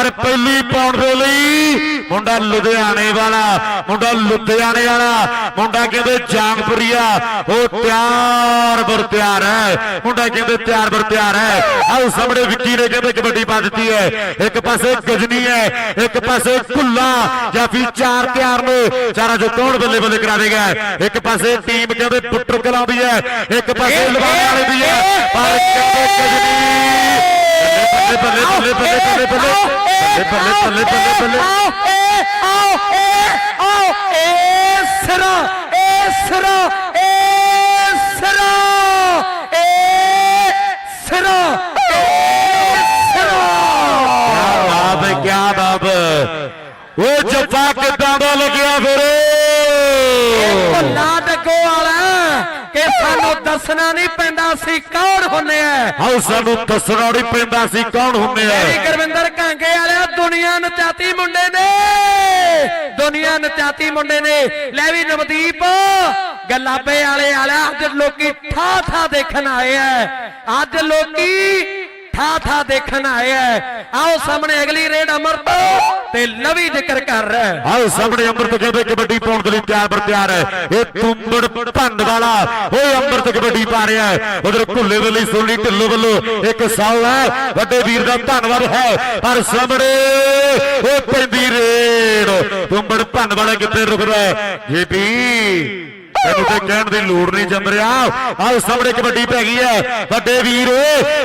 ਪਰ ਪਹਿਲੀ ਪਾਉਣ ਦੇ ਲਈ। ਮੁੰਡਾ ਲੁਧਿਆਣੇ ਵਾਲਾ, ਮੁੰਡਾ ਲੁਧਿਆਣੇ ਵਾਲਾ, ਮੁੰਡਾ ਕਹਿੰਦੇ ਜਾਗਪੁਰੀਆ ਉਹ ਤਿਆਰ ਬਰ ਤਿਆਰ ਹੈ। ਮੁੰਡਾ ਕਹਿੰਦੇ ਤਿਆਰ ਬਰ ਤਿਆਰ ਹੈ। ਆਓ ਸਾਹਮਣੇ ਵਿੱਕੀ ਨੇ ਕਹਿੰਦੇ ਕਬੱਡੀ ਪਾ ਦਿੱਤੀ ਹੈ। ਇੱਕ ਪਾਸੇ ਗਜਨੀ ਹੈ, ਇੱਕ ਪਾਸੇ ਕੁੱਲਾ ਫਿਰ ਚਾਰ ਤਿਆਰ ਨੇ। ਚਾਰਾਂ ਚੋਂ ਕੌਣ ਬੱਲੇ ਬੱਲੇ ਕਰਾ ਦੇਗਾ? ਇੱਕ ਪਾਸੇ ਟੀਮ ਕਹਿੰਦੇ ਪੁੱਟਰ ਕਲਾਂ ਦੀ ਹੈ, ਇੱਕ ਪਾਸੇ ਲਵਾਣੇ ਵਾਲੇ ਦੀ ਹੈ। ਪਰ ਕਹਿੰਦੇ ਗਜਨੀ? ਬੱਲੇ ਬੱਲੇ ਬੱਲੇ ਬੱਲੇ ਬੱਲੇ ਬੱਲੇ ਬੱਲੇ ਬੱਲੇ ਬੱਲੇ ਆਓ ਏ ਆਓ ਏ ਆਓ ਏ ਸਰਾ ਏ ਸਰਾ ਏ ਸਰਾ ਏ ਸਰਾ ਏ ਸਰਾ ਬਾਬ ਕੀ ਬਾਬ ਉਹ ਜੱਫਾ ਕਿੱਦਾਂ ਦਾ ਲੱਗਿਆ ਫਿਰ ਭੁੱਲਾ ਡੱਗੋ ਵਾਲਾ ਕਿ ਸਾਨੂੰ ਦੱਸਣਾ ਨਹੀਂ ਪੈਂਦਾ ਸੀ ਕੌਣ ਹੁੰਨੇ ਆ। ਆਓ ਸਾਨੂੰ ਦੱਸਣਾ ਨਹੀਂ ਪੈਂਦਾ ਸੀ ਕੌਣ ਹੁੰਦੇ ਮੇਰੀ ਆ ਗੁਰਵਿੰਦਰ ਕਾਂਗੇ ਵਾਲਿਆ ਦੁਨੀਆ ਨਚਾਤੀ ਮੁੰਡੇ ਨੇ। ਦੁਨੀਆ ਨਚਾਤੀ ਮੁੰਡੇ ਨੇ। ਲੈ ਵੀ ਨਵਦੀਪ ਗੱਲਾਪੇ ਵਾਲੇ ਵਾਲਿਆ ਅੱਜ ਲੋਕੀ ਠਾ ਠਾ ਦੇਖਣ ਆਏ ਆ। ਅੱਜ ਲੋਕੀ ਠਾ ਠਾ ਦੇਖਣ ਆਏ ਆਓ ਸਾਹਮਣੇ ਅਗਲੀ ਰੇਡ ਅਮਰਤ ਤੇ ਲਵੀ ਜ਼ਿਕਰ ਕਰ ਰਿਹਾ ਆਓ ਸਾਹਮਣੇ ਅੰਮ੍ਰਿਤ ਕਹਿੰਦੇ ਕਬੱਡੀ ਪਾਉਣ ਦੇ ਲਈ ਤਿਆਰ ਬਰ ਤਿਆਰ ਹੈ। ਇਹ ਤੁੰਬੜ ਭੰਨ ਵਾਲਾ, ਓਏ ਅੰਮ੍ਰਿਤ ਕਬੱਡੀ ਪਾ ਰਿਹਾ ਹੈ। ਉਧਰ ਭੁੱਲੇ ਦੇ ਲਈ ਸੋਨੀ ਢਿੱਲੋਂ ਵੱਲੋਂ ਇੱਕ ਸਾਲ ਹੈ। ਵੱਡੇ ਵੀਰ ਦਾ ਧੰਨਵਾਦ ਹੈ। ਪਰ ਸਾਹਮਣੇ ਉਹ ਪੈਂਦੀ ਰੇਡ। ਤੁੰਬੜ ਭੰਨ ਵਾਲਾ ਕਿੱਥੇ ਰੁਕਦਾ ਹੈ? ਜੀਪੀ ਤੈਨੂੰ ਤੇ ਕਹਿਣ ਦੀ ਲੋੜ ਨਹੀਂ ਜੰਮ ਰਿਹਾ ਆਹ ਸਾਹਮਣੇ ਕਬੱਡੀ ਪੈ ਗਈ ਹੈ। ਵੱਡੇ ਵੀਰ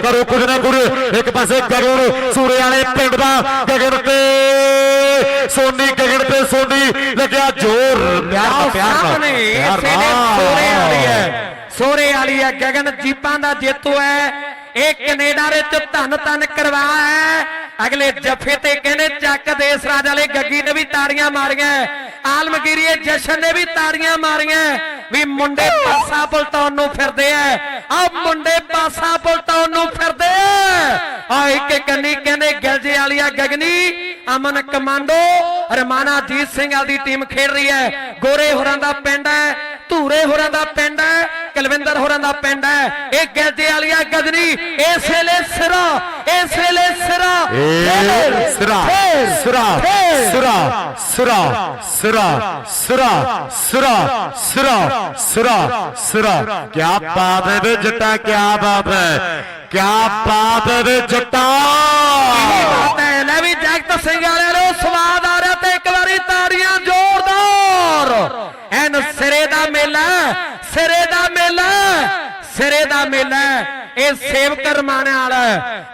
ਕਰੋ ਕੁਝ ਨਾ ਕੁਝ ਇੱਕ ਪਾਸੇ ਗਗਨ ਸੂਰੇ ਵਾਲੇ ਪਿੰਡ ਦਾ ਗਗਨ ਤੇ ਸੋਨੀ ਗਗਨ ਤੇ ਸੋਨੀ ਲੱਗਿਆ ਜ਼ੋਰ ਪਿਆਰ ਪਿਆਰ ਸਾਹਮਣੇ ਇਸੇ। ਸੋਰੇ ਵਾਲੀ ਹੈ। ਸੋਰੇ ਵਾਲੀ ਹੈ। ਗਗਨ ਜੀਪਾਂ ਦਾ ਜੇਤੂ ਹੈ। ਇਹ ਕੈਨੇਡਾ ਦੇ ਚ ਧੰਨ ਧੰਨ ਕਰਵਾ ਹੈ। ਅਗਲੇ ਜਫੇ ਤੇ ਕਹਿੰਦੇ ਚੱਕ ਦੇਸ ਰਾਜ ਵਾਲੇ ਗੱਗੀ ਨੇ ਵੀ ਤਾੜੀਆਂ ਮਾਰੀਆਂ। ਆਲਮਗੀਰੀਏ ਜਸ਼ਨ ਨੇ ਵੀ ਤਾੜੀਆਂ ਮਾਰੀਆਂ ਵੀ ਮੁੰਡੇ ਪਾਸਾ ਪਲਟਾਉਣ ਨੂੰ ਫਿਰਦੇ ਆ ਆ ਮੁੰਡੇ ਪਾਸਾ ਪਲਟਾਉਣ ਨੂੰ ਫਿਰਦੇ ਆ ਆ ਇੱਕ ਕੰਨੀ ਕਹਿੰਦੇ, ਗਿਲਜੇ ਵਾਲੀਆ ਗਗਨੀ, ਅਮਨ ਕਮਾਂਡੋ, ਰਮਾਨਾ ਜੀਤ ਸਿੰਘ ਵਾਲੀ ਦੀ ਟੀਮ ਖੇਡ ਰਹੀ ਹੈ। ਗੋਰੇ ਹੋਰਾਂ ਦਾ ਪਿੰਡ ਹੈ, ਧੂਰੇ ਹੋਰਾਂ ਦਾ ਪਿੰਡ ਹੈ ਕੁਲਵਿੰਦਰ ਹੋਰਾਂ ਦਾ ਪਿੰਡ ਹੈ। ਇਹ ਗਿਲਜੇ ਵਾਲੀਆ ਗਗਨੀ ਇਸ ਵੇਲੇ ਸਿਰਾ ਇਸ ਵੇਲੇ ਸਿਰਾ। ਸਿਰਾ ਸਿਰਾ ਸਿਰਾ ਸਿਰਾ ਸਿਰਾ ਸਿਰਾ ਸਿਰਾ ਸਿਰਾ ਸਿਰਾ ਸਿਰਾ। ਕੀ ਬਾਤ ਹੈ ਵੇ ਜੱਟਾ ਕੀ ਬਾਤ ਹੈ। ਕੀ ਬਾਤ ਹੈ ਵੇ ਜੱਟਾ। ਬਾਤ ਹੈ? ਲੈ ਵੀ ਜਗਤ ਸਿੰਘ ਵਾਲਿਆਂ ਨੂੰ ਸਵਾਦ ਆ ਰਿਹਾ ਤੇ ਇੱਕ ਵਾਰੀ ਤਾੜੀਆਂ ਜ਼ੋਰਦਾਰ ਐਨ ਸਿਰੇ ਦਾ ਮੇਲਾ, ਸਿਰੇ ਦਾ ਮੇਲਾ, ਸਿਰੇ ਦਾ ਮੇਲਾ। ਇਹ ਸੇਵਕ ਰਮਾਣੇ ਵਾਲਾ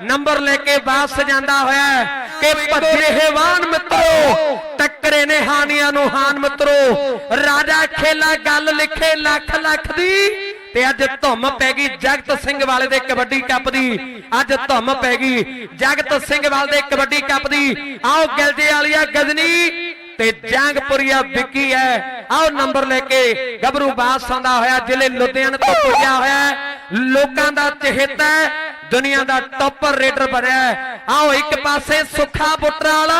ਨੰਬਰ ਲੈ ਕੇ ਵਾਪਸ ਜਾਂਦਾ ਹੋਇਆ ਕਿ ਭੱਜੇ ਹੈਵਾਨ ਮਿੱਤਰੋ, ਟੱਕਰੇ ਨੇ ਹਾਨੀਆਂ ਨੂੰ ਹਾਨ ਮਿੱਤਰੋ। ਰਾਜਾ ਖੇਲਾ ਗੱਲ ਲਿਖੇ ਲੱਖ ਲੱਖ ਦੀ ਤੇ ਅੱਜ ਧੁੰਮ ਪੈ ਗਈ ਜਗਤ ਸਿੰਘ ਵਾਲੇ ਦੇ ਕਬੱਡੀ ਕੱਪ ਦੀ। ਅੱਜ ਧੁੰਮ ਪੈ ਗਈ ਜਗਤ ਸਿੰਘ ਵਾਲੇ ਦੇ ਕਬੱਡੀ ਕੱਪ ਦੀ। ਆਓ ਗਿਲਜੇ ਵਾਲੀਆ ਗਜਨੀ ਤੇ ਜੰਗਪੁਰੀਆ ਵਿੱਕੀ ਹੈ। ਆਓ ਨੰਬਰ ਲੈ ਕੇ ਗੱਭਰੂ ਬਾਸ ਆਉਂਦਾ ਹੋਇਆ ਜ਼ਿਲ੍ਹੇ ਲੁਧਿਆਣਾ ਤੋਂ ਪੁੱਜਿਆ ਹੋਇਆ ਲੋਕਾਂ ਦਾ ਚਹੇਤਾ ਹੈ, ਦੁਨੀਆ ਦਾ ਟੌਪਰ ਰੇਡਰ ਬਣਿਆ ਆਓ ਇੱਕ ਪਾਸੇ ਸੁੱਖਾ ਪੁੱਤਰ ਵਾਲਾ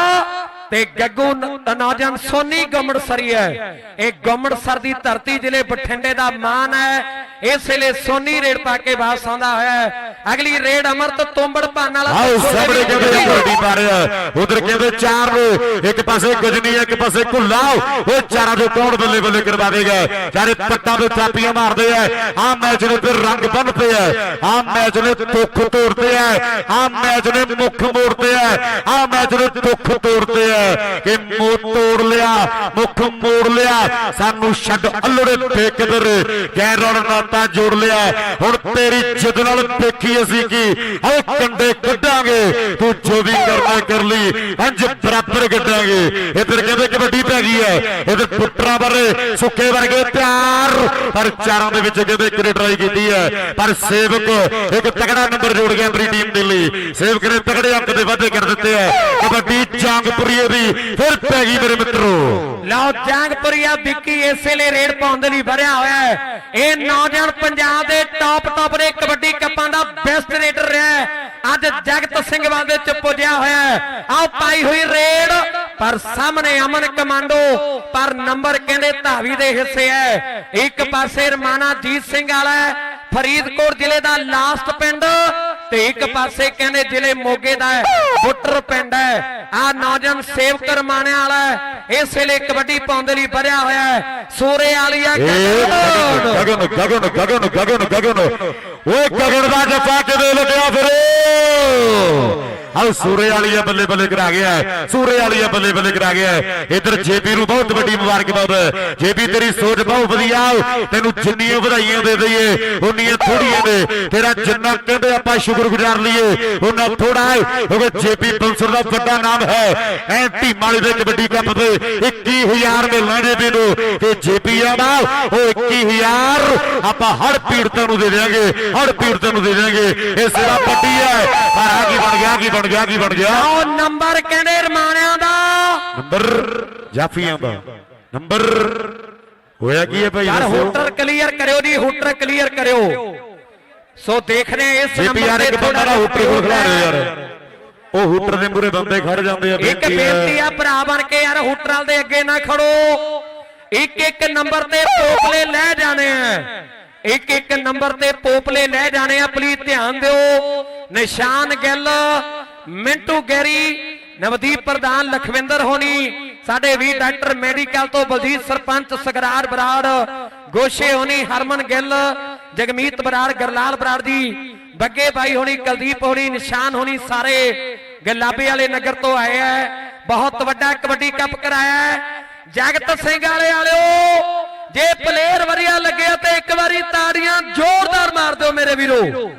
ਤੇ ਗੱਗੂ ਨੌਜਵਾਨ ਸੋਨੀ ਗੁੰਮੜਸਰੀ ਹੈ। ਇਹ ਗੁੰਮੜਸਰ ਦੀ ਧਰਤੀ ਜ਼ਿਲ੍ਹੇ ਬਠਿੰਡੇ ਦਾ ਮਾਨ ਹੈ। ਇਸ ਵੇਲੇ ਸੋਨੀ ਰੇਡ ਪਾ ਕੇ ਵਾਪਸ ਆਉਂਦਾ ਹੋਇਆ ਹੈ। ਅਗਲੀ ਰੇਡ ਅਮਰਤ ਤੋਂਬੜ ਭਾਨ ਵਾਲਾ ਆਓ ਸਾਹਮਣੇ ਕਹਿੰਦੇ ਕਬੱਡੀ ਪਾ ਰਿਹਾ ਉਧਰ ਕਹਿੰਦੇ ਚਾਰ ਨੇ ਇੱਕ ਪਾਸੇ ਗਜਨੀ ਇੱਕ ਪਾਸੇ ਕੁੱਲਾ। ਉਹ ਚਾਰਾਂ ਦੇ ਕੌਣ ਬੱਲੇ ਬੱਲੇ ਕਰਵਾ ਦੇਗਾ ਚਾਰੇ ਪੱਟਾਂ ਤੇ ਥਾਪੀਆਂ ਮਾਰਦੇ ਆ। ਆ ਮੈਚ ਨੇ ਫਿਰ ਰੰਗ ਬੰਨਦੇ ਆ। ਆ ਮੈਚ ਨੇ ਤੁੱਖ ਤੋੜਦੇ ਆ। ਆ ਮੈਚ ਨੇ ਮੁੱਖ ਮੋੜਦੇ ਆ। ਆ ਮੈਚ ਨੇ ਤੁੱਖ ਤੋੜਦੇ ਆ। ਕਿ ਮੂੰਹ ਤੋੜ ਲਿਆ, ਮੁੱਖ ਮੋੜ ਲਿਆ, ਸਾਨੂੰ ਛੱਡ ਅਲੜੇ ਠੇਕੇਦਾਰ ਗੈਰੋਂ ਨਾਤਾ ਜੋੜ ਲਿਆ। ਹੁਣ ਤੇਰੀ ਜਿੱਦ ਨਾਲ ਦੇਖੀ ਅਸੀਂ ਕੀ? ਆਓ ਕੰਡੇ ਕੱਢਾਂਗੇ, ਤੂੰ ਜੋ ਵੀ ਕਰਨਾ ਕਰ ਲਈ ਅੰਜ ਬਰਾਬਰ ਕੱਢਾਂਗੇ। ਇਧਰ ਕਹਿੰਦੇ ਕਬੱਡੀ ਪੈ ਗਈ ਹੈ। ਇਧਰ ਪੁੱਟਰਾਂ ਬਾਰੇ ਸੁੱਕੇ ਵਰਗੇ ਪਿਆਰ। ਪਰ ਚਾਰਾਂ ਦੇ ਵਿੱਚ ਕਹਿੰਦੇ ਇੱਕ ਟਰਾਈ ਕੀਤੀ ਹੈ। ਪਰ ਸੇਵਕ ਇੱਕ ਤਕੜਾ ਨੰਬਰ ਜੋੜ ਗਿਆ ਆਪਣੀ ਟੀਮ ਦੇ ਲਈ। ਸੇਵਕ ਨੇ ਤਕੜੇ ਅੰਕ ਦੇ ਵਾਧੇ ਕਰ ਦਿੱਤੇ ਆ ਕਬੱਡੀ ਜੰਗਪੁਰੀਏ ਦੀ, ਫਿਰ ਪੈ ਗਈ ਮੇਰੇ ਮਿੱਤਰੋ। ਲਓ ਜੰਗਪੁਰੀਆ ਵਿੱਕੀ ਇਸੇ ਲਈ ਰੇਡ ਪਾਉਣ ਦੇ ਲਈ ਭਰਿਆ ਹੋਇਆ ਹੈ। ਇਹ ਨੌਜਵਾਨ ਪੰਜਾਬ ਦੇ ਟੌਪ ਟੌਪ ਦੇ ਕਬੱਡੀ ਕੱਪਾਂ ਦਾ ਬੈਸਟ ਰੇਡਰ ਰਿਹਾ ਅੱਜ ਜਗਤ ਸਿੰਘ ਵਾਦੇ ਚ ਪੁੱਜਿਆ ਹੋਇਆ ਹੈ। ਆਓ ਪਾਈ ਹੋਈ ਰੇਡ, ਪਰ ਸਾਹਮਣੇ ਅਮਨ ਕਮਾਂਡੋ, ਪਰ ਨੰਬਰ ਕਹਿੰਦੇ ਧਾਵੀ ਦੇ ਹਿੱਸੇ ਹੈ। ਇੱਕ ਪਾਸੇ ਰਮਾਨਾ ਜੀਤ ਸਿੰਘ ਵਾਲਾ ਫਰੀਦਕੋਟ ਜ਼ਿਲ੍ਹੇ ਦਾ ਲਾਸਟ ਪਿੰਡ ਤੇ ਇੱਕ ਪਾਸੇ ਕਹਿੰਦੇ ਜ਼ਿਲ੍ਹੇ ਮੋਗੇ ਦਾ ਹੈ ਬੁੱਟਰ ਪਿੰਡ ਹੈ। ਆ ਨੌਜਵਾਨ ਸੇਵਕ ਰਮਾਣੇ ਵਾਲਾ ਹੈ ਇਸ ਵੇਲੇ ਕਬੱਡੀ ਪਾਉਣ ਦੇ ਲਈ ਭਰਿਆ ਹੋਇਆ ਹੈ। ਸੂਰੇ ਵਾਲੀਆ ਗਗਨ ਗਗਨ ਗਗਨ ਗਗਨ ਗਗਨ ਓਏ ਗਗਨ ਦਾ ਜੱਫਾ ਕਿਵੇਂ ਲੱਗਿਆ ਫਿਰ? ਆਹ ਸੂਰੇ ਵਾਲੀਆ ਬੱਲੇ ਬੱਲੇ ਕਰਾ ਗਿਆ ਹੈ। ਸੂਰੇ ਵਾਲੀਆ ਬੱਲੇ ਬੱਲੇ ਕਰਾ ਗਿਆ ਹੈ। ਜੇਪੀ ਨੂੰ ਬਹੁਤ ਵੱਡੀ ਮੁਬਾਰਕਬਾਦ। ਜੇਪੀ, ਤੇਰੀ ਸੋਚ ਬਹੁਤ ਵਧੀਆ। ਤੈਨੂੰ ਜਿੰਨੀਆਂ ਵਧਾਈਆਂ ਦੇ ਦਈਏ, ਉਨੀਆਂ ਥੋੜੀਆਂ ਨੇ ਤੇਰਾ ਜਿੰਨਾ ਕਹਿੰਦੇ ਆਪਾਂ ਸ਼ੁਕਰਗੁਜ਼ਾਰ ਲਈਏ ਉਹਨਾਂ ਥੋੜਾ ਹੈ। ਕਿਉਂਕਿ ਜੇਪੀ ਬੰਸਰ ਦਾ ਵੱਡਾ ਨਾਮ ਹੈ। ਐ ਟੀਮਾਂ ਵਾਲੀ ਦੇ ਕਬੱਡੀ ਕੱਪ ਤੇ 21000 ਮਿਲਣਾ ਜੇਪੀ ਨੂੰ। ਤੇ ਜੇਪੀ ਆ ਨਾ, ਉਹ 21000 ਆਪਾਂ ਹੜ ਪੀੜਤਾਂ ਨੂੰ ਦੇ ਦੇਵਾਂਗੇ ਹੜ ਪੀੜਤਾਂ ਨੂੰ ਦੇ ਦੇਵਾਂਗੇ ਇਹ ਸਿਰਾ ਪੱਟੀ ਹੈ। ਪਰ ਆ ਕੀ ਬਣ ਗਿਆ ਕੀ ਬਣ ਗਿਆ ਕੀ ਬਣ ਗਿਆ? ਉਹ ਨੰਬਰ ਕਹਿੰਦੇ ਰਮਾਣਿਆਂ ਦਾ। ਨੰਬਰ ਜਾਫੀਆਂ ਦਾ। ਨੰਬਰ ਹੋਇਆ ਕੀ ਹੈ ਭਾਈ ਯਾਰ ਹੂਟਰ ਕਲੀਅਰ ਕਰਿਓ ਜੀ ਹੂਟਰ ਕਲੀਅਰ ਕਰਿਓ। ਸੋ ਦੇਖ ਰਹੇ ਹਾਂ ਇਸ ਨੰਬਰ ਯਾਰ ਤੇ ਇੱਕ ਬੰਦਾ ਨਾ ਹੁੱਟਰ ਕੋਲ ਖੜਾ ਰਿਹਾ ਯਾਰ। ਉਹ ਹੁੱਟਰ ਦੇ ਮੂਰੇ ਬੰਦੇ ਖੜ ਜਾਂਦੇ ਆ ਇੱਕ ਬੇਨਤੀ ਆ ਭਰਾ ਬਣ ਕੇ ਯਾਰ ਹੂਟਰਾਂ ਦੇ ਅੱਗੇ ਨਾ ਖੜੋ। ਇੱਕ ਇੱਕ ਨੰਬਰ ਤੇ ਪੋਪਲੇ ਲੈ ਜਾਣੇ ਆ। ਇੱਕ ਇੱਕ ਨੰਬਰ ਤੇ ਪੋਪਲੇ ਲੈ ਜਾਣੇ ਆ ਪਲੀਜ਼ ਧਿਆਨ ਦਿਓ। ਨਿਸ਼ਾਨ ਗਿੱਲ ਮਿੰਟੂ ਗੈਰੀ, ਨਵਦੀਪ ਪ੍ਰਧਾਨ ਲਖਵਿੰਦਰ ਹੋਣੀ, ਸਾਡੇ ਵੀ ਡਾਕਟਰ ਮੈਡੀਕਲ ਤੋਂ ਬਲਜੀਤ ਸਰਪੰਚ ਸਗਰਾਰ ਬਰਾੜ, ਗੋਸ਼ੇ ਹੋਣੀ, ਹਰਮਨ ਗਿੱਲ, ਜਗਮੀਤ ਬਰਾੜ, ਗਰਲਾਲ ਬਰਾੜ ਜੀ, ਬੱਗੇ ਬਾਈ ਹੋਣੀ, ਕੁਲਦੀਪ ਹੋਣੀ, ਨਿਸ਼ਾਨ ਹੋਣੀ, ਸਾਰੇ ਗਲਾਬੇ ਵਾਲੇ ਨਗਰ ਤੋਂ ਆਏ ਐ। ਬਹੁਤ ਵੱਡਾ ਕਬੱਡੀ ਕੱਪ ਕਰਾਇਆ ਜਗਤ ਸਿੰਘ ਵਾਲੇ ਵਾਲਿਓ, ਜੇ ਪਲੇਅਰ ਵਧੀਆ ਲੱਗਿਆ ਤੇ ਇੱਕ ਵਾਰੀ ਤਾੜੀਆਂ ਜ਼ੋਰਦਾਰ ਮਾਰ ਦਿਓ ਮੇਰੇ ਵੀਰੋ।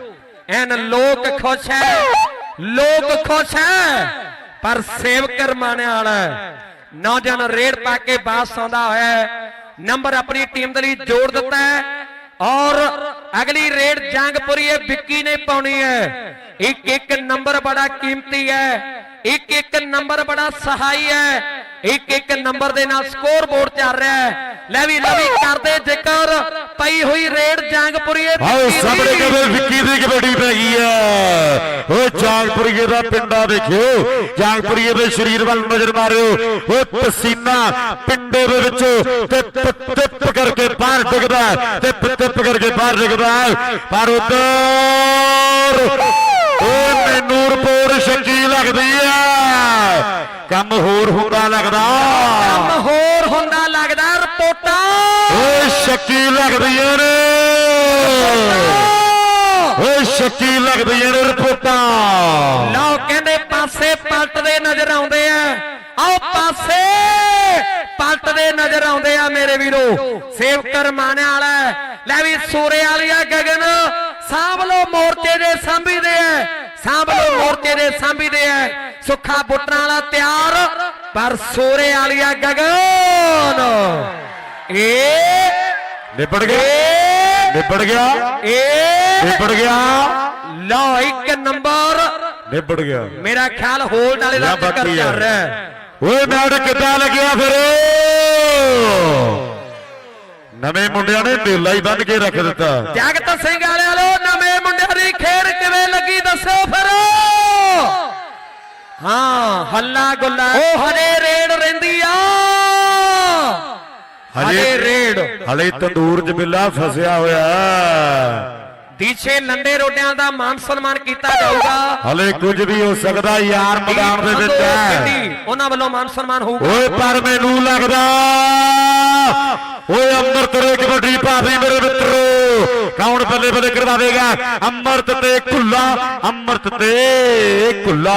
ਐਨ ਲੋਕ ਖੁਸ਼ ਹੈ ਲੋਕ ਖੁਸ਼ ਹੈ, ਪਰ ਸੇਵਕ ਰਮਾਣੇ ਵਾਲਾ ਨੌਜਵਾਨ ਰੇਡ ਪਾ ਕੇ ਬਾਸ ਆਉਂਦਾ ਹੋਇਆ ਨੰਬਰ ਆਪਣੀ ਟੀਮ ਦੇ ਲਈ ਜੋੜ ਦਿੱਤਾ ਹੈ ਔਰ ਅਗਲੀ ਰੇਡ ਜੰਗਪੁਰੀ ਇਹ ਵਿੱਕੀ ਨੇ ਪਾਉਣੀ ਹੈ। ਇੱਕ ਇੱਕ ਨੰਬਰ ਬੜਾ ਕੀਮਤੀ ਹੈ, ਇੱਕ ਇੱਕ ਨੰਬਰ ਬੜਾ ਸਹਾਈ ਹੈ, ਇੱਕ ਇੱਕ ਨੰਬਰ ਦੇ ਨਾਲ ਸਕੋਰ ਬੋਰਡ ਚੱਲ ਰਿਹਾ ਹੈ। ਲੈ ਵੀ ਲਵੀ ਕਰਦੇ ਜ਼ਿਕਰ। ਪਈ ਹੋਈ ਰੇਡ ਜੰਗਪੁਰੀ ਇਹ ਆਓ ਸਾਹਮਣੇ। ਕਹਿੰਦੇ ਵਿੱਕੀ ਦੀ ਕਬੱਡੀ ਪੈ ਗਈ ਹੈ ਓ ਜਾਗਪੁਰੀਏ ਦਾ ਪਿੰਡਾ ਦੇਖਿਓ ਜਾਗਪੁਰੀਏ ਦੇ ਸਰੀਰ ਵੱਲ ਨਜ਼ਰ ਮਾਰਿਓ ਓ ਪਸੀਨਾ ਪਿੰਡੇ ਦੇ ਵਿੱਚ ਟਿਪ ਟਿਪ ਕਰਕੇ ਬਾਹਰ ਡਿੱਗਦਾ ਹੈ, ਟਿਪ ਕਰਕੇ ਬਾਹਰ ਡਿੱਗਦਾ। ਪਰ ਉਧਰ ਓ ਮੈਨੂੰ ਰਿਪੋਰਟ ਸ਼ੱਕੀ ਲੱਗਦੀ ਹੈ ਕੰਮ ਹੋਰ ਹੁੰਦਾ ਲੱਗਦਾ। ਕੰਮ ਹੋਰ ਹੁੰਦਾ ਲੱਗਦਾ ਰਿਪੋਰਟਾਂ। ਓਏ ਸ਼ੱਕੀ ਲੱਗਦੀਆਂ ਨੇ ਓਏ ਸ਼ੱਕੀ ਲੱਗਦੀਆਂ ਨੇ ਰਿਪੋਰਟਾਂ। ਲਓ ਕਹਿੰਦੇ ਪਾਸੇ ਪਲਟਦੇ ਨਜ਼ਰ ਆਉਂਦੇ ਆ। ਆਓ ਪਾਸੇ ਪਲਟਦੇ ਨਜ਼ਰ ਆਉਂਦੇ ਆ ਮੇਰੇ ਵੀਰੋ। ਸੇਵਕ ਰਮਾਣੇ ਵਾਲਾ। ਲੈ ਵੀ ਸੂਰੇ ਵਾਲੀਆ ਗਗਨ। ਸਾਂਭ ਲੋ ਮੋਰਚੇ ਦੇ ਸਾਂਭੀਦੇ ਐ। ਸਾਂਭ ਲੋ ਮੋਰਚੇ ਦੇ ਸਾਂਭੀਦੇ ਐ। ਸੁੱਖਾ ਬੁੱਟਰਾਂ ਵਾਲਾ ਤਿਆਰ ਪਰ ਸੂਰੇ ਵਾਲੀਆ ਗਗਨ। ਏ ਨਿਬੜ ਗਿਆ। ਏ ਨਿਬੜ ਗਿਆ। ਏ ਨਿਬੜ ਗਿਆ। ਲਓ ਇੱਕ ਨੰਬਰ। ਨਿਬੜ ਗਿਆ। ਮੇਰਾ ਖਿਆਲ ਹੋਲਡ ਵਾਲੇ ਦਾ ਚੱਕਰ ਚੱਲ ਰਿਹਾ। ਓਏ ਮੈਚ ਕਿੱਦਾਂ ਲੱਗਿਆ ਫਿਰ? ਨਵੇਂ ਮੁੰਡਿਆਂ ਨੇ ਢੇਲਾ ਹੀ ਬੰਨ ਕੇ ਰੱਖ ਦਿੱਤਾ। ਜਗਤ ਸਿੰਘ ਵਾਲੇ ਵਾਲੋ ਨਵੇਂ ਮੁੰਡਿਆਂ ਦੀ ਖੇਡ ਕਿਵੇਂ ਲੱਗੀ ਦੱਸੋ ਫਿਰ? ਹਾਂ ਹੱਲਾ ਗੁੱਲਾ ਹਜੇ ਰੇਡ ਰਹਿੰਦੀ ਆ। ਹਜੇ ਰੇਡ ਹਲੇ ਤੰਦੂਰ 'ਚ ਬਿੱਲਾ ਫਸਿਆ ਹੋਇਆ। ਦੀਛੇ ਲੰਡੇ ਰੋਡਿਆਂ ਦਾ ਮਾਨ ਸਨਮਾਨ ਕੀਤਾ ਜਾਊਗਾ। ਹਲੇ ਕੁਝ ਵੀ ਹੋ ਸਕਦਾ ਯਾਰ ਮੈਦਾਨ ਦੇ ਵਿੱਚ ਹੈ। ਉਹਨਾਂ ਵੱਲੋਂ ਮਾਨ ਸਨਮਾਨ ਹੋਊਗਾ। ਓਏ ਪਰ ਮੈਨੂੰ ਲੱਗਦਾ ਓਏ ਅੰਮ੍ਰਿਤ ਰੇ ਕਬੱਡੀ ਭਾਵੇਂ ਮੇਰੇ ਮਿੱਤਰੋ। ਕੌਣ ਬੱਲੇ ਬੱਲੇ ਕਰਵਾਵੇਗਾ। ਅੰਮ੍ਰਿਤ ਤੇ ਕੁੱਲਾ, ਅੰਮ੍ਰਿਤ ਤੇ ਕੁੱਲਾ।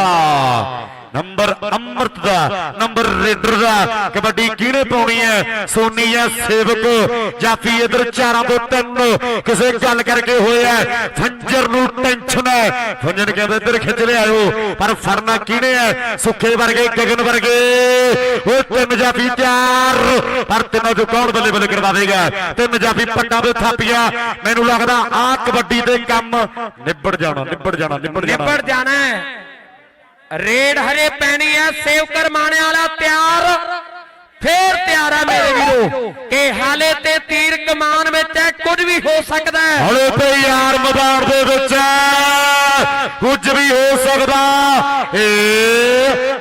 ਨੰਬਰ ਅੰਮ੍ਰਿਤ ਦਾ, ਨੰਬਰ ਰੇਡਰ ਦਾ, ਕਬੱਡੀ ਕਿਹਨੇ ਪਾਉਣੀ ਹੈ? ਸੋਨੀ ਜਾਂ ਸੇਵਕ, ਜਾਫੀ ਇਧਰ ਚਾਰਾਂ ਤੋਂ ਤਿੰਨ, ਕਿਸੇ ਗੱਲ ਕਰਕੇ ਹੋਇਆ ਹੈ। ਫੰਜਰ ਨੂੰ ਟੈਨਸ਼ਨ ਹੈ। ਫੰਜਰ ਕਹਿੰਦਾ ਇੱਧਰ ਖਿੱਚ ਲਿਆਇਓ ਪਰ ਫੜਨਾ ਕਿਹਨੇ ਹੈ? ਸੁੱਖੇ ਵਰਗੇ, ਗਗਨ ਵਰਗੇ। ਉਹ ਤਿੰਨ ਜਾਫੀ ਤਿਆਰ, ਪਰ ਤਿੰਨਾਂ ਚੋਂ ਕੌਣ ਬੱਲੇ ਬੱਲੇ ਕਰਵਾਵੇਗਾ? ਤਿੰਨ ਜਾਫੀ ਪੱਟਾਂ ਤੇ ਥਾਪੀਆਂ। ਮੈਨੂੰ ਲੱਗਦਾ ਆ ਕਬੱਡੀ ਦੇ ਕੰਮ ਨਿਬੜ ਜਾਣਾ ਨਿਬੜ ਜਾਣਾ ਨਿਬੜ ਜਾਣਾ। ਨਿਬੜ ਜਾਣਾ ਰੇਡ ਹਰੇ ਪੈਣੀ ਹੈ ਸੇਵ ਕਰਮਾਣੇ ਵਾਲਾ ਤਿਆਰ। ਫੇਰ ਤਿਆਰ ਆ ਮੇਰੇ ਵੀਰੋ, ਕਿ ਹਾਲੇ ਤੇ ਤੀਰ ਕਮਾਨ ਵਿੱਚ ਹੈ, ਕੁਝ ਵੀ ਹੋ ਸਕਦਾ ਹੈ। ਹਲੇ ਤੇ ਯਾਰ ਮੈਦਾਨ ਦੇ ਵਿੱਚ ਕੁਝ ਵੀ ਹੋ ਸਕਦਾ। ਏ,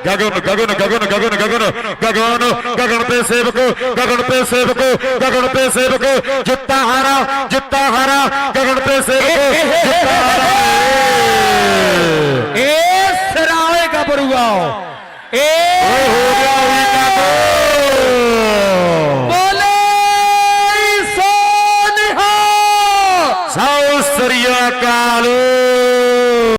ਗਗਨ ਗਗਨ ਗਗਨ ਗਗਨ ਗਗਨ ਗਗਨ ਗਗਨ ਤੇ ਸੇਵਕ, ਗਗਨ ਤੇ ਸੇਵਕ, ਗਗਨ ਤੇ ਸੇਵਕ, ਜਿੱਤਾ ਹਾਰਾ ਜਿੱਤਾ ਹਾਰਾ, ਗਗਨ ਤੇ ਸੇਵਕ, ਜਿੱਤਾ ਹਾਰਾ।